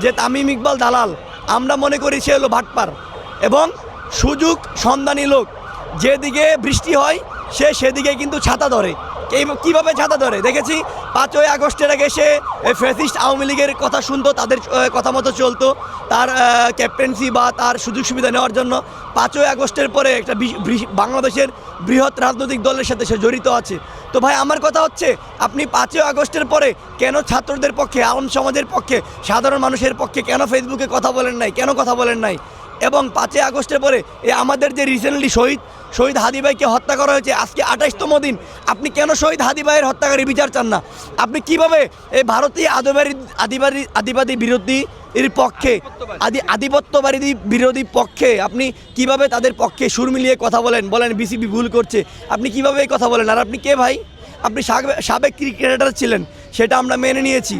যে তামিম ইকবাল দালাল, আমরা মনে করি সে হলো ভাটপার। এবং সুযোগ সন্ধানী লোক, যেদিকে বৃষ্টি হয়, সে সেদিকে কিন্তু ছাতা ধরে। এই- কীভাবে ছাতা ধরে? দেখেছি পাঁচই আগস্টের আগে সে ফ্যাসিস্ট আওয়ামী লীগের কথা শুনতো, তাদের কথা মতো চলতো। তার ক্যাপ্টেন্সি বা তার সুযোগ সুবিধা নেওয়ার জন্য পাঁচই আগস্টের পরে একটা বাংলাদেশের বৃহৎ রাজনৈতিক দলের সাথে সে জড়িত আছে। তো ভাই, আমার কথা হচ্ছে, আপনি পাঁচই আগস্টের পরে কেন ছাত্রদের পক্ষে আলম সমাজের পক্ষে, সাধারণ মানুষের পক্ষে কেন ফেসবুকে কথা বলেন নাই? কেন কথা বলেন নাই? এবং পাঁচই আগস্টের পরে এ আমাদের যে রিসেন্টলি শহীদ শহীদ হাদি ভাইকে হত্যা করা হয়েছে, আজকে আঠাশতম দিন। আপনি কেন শহীদ হাদি ভাইয়ের হত্যাকারী বিচার চান না? আপনি কীভাবে এই ভারতীয় আদিবাড়ি আদিবাড়ি আদিবাদী বিরোধী এর পক্ষে, আদি, আধিপত্যবাদী বিরোধী পক্ষে আপনি কীভাবে তাদের পক্ষে সুর মিলিয়ে কথা বলেন? বলেন, বিসিবি ভুল করছে। আপনি কীভাবে এই কথা বলেন? আর আপনি কে ভাই? আপনি সাবেক ক্রিকেটার ছিলেন, সেটা আমরা মেনে নিয়েছি,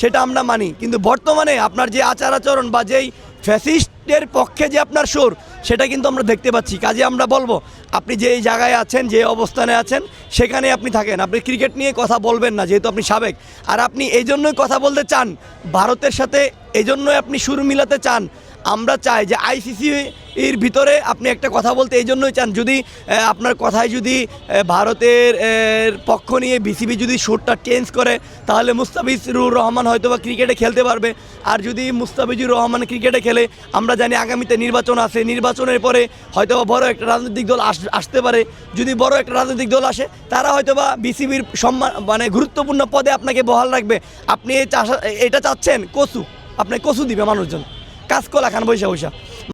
সেটা আমরা মানি। কিন্তু বর্তমানে আপনার যে আচার আচরণ বা যেই ফ্যাসিস্টের পক্ষে যে আপনার সুর, সেটা কিন্তু আমরা দেখতে পাচ্ছি। কাজে আমরা বলব, আপনি যে জায়গায় আছেন, যে অবস্থানে আছেন, সেখানে আপনি থাকেন। আপনি ক্রিকেট নিয়ে কথা বলবেন না, যেহেতু আপনি সাবেক। আর আপনি এই জন্যই কথা বলতে চান, ভারতের সাথে এই জন্যই আপনি সুর মিলাতে চান আমরা চাই যে আইসিসি এর ভিতরে আপনি একটা কথা বলতে এই জন্যই চান। যদি আপনার কথায় যদি ভারতের পক্ষ নিয়ে বিসিবি যদি সুরটা চেঞ্জ করে, তাহলে মুস্তাফিজুর রহমান হয়তো বা ক্রিকেটে খেলতে পারবে। আর যদি মুস্তাফিজুর রহমান ক্রিকেটে খেলে, আমরা জানি আগামীতে নির্বাচন আছে। নির্বাচনের পরে হয়তো বা বড় একটা রাজনৈতিক দল আস- আসতে পারে। যদি বড় একটা রাজনৈতিক দল আসে, তারা হয়তো বা বিসিবির সম্মান মানে গুরুত্বপূর্ণ পদে আপনাকে বহাল রাখবে। আপনি এটা চাচ্ছেন কচু। আপনাকে কচু দিবে মানুষজন। কাজ কলা খান বৈশা বৈশা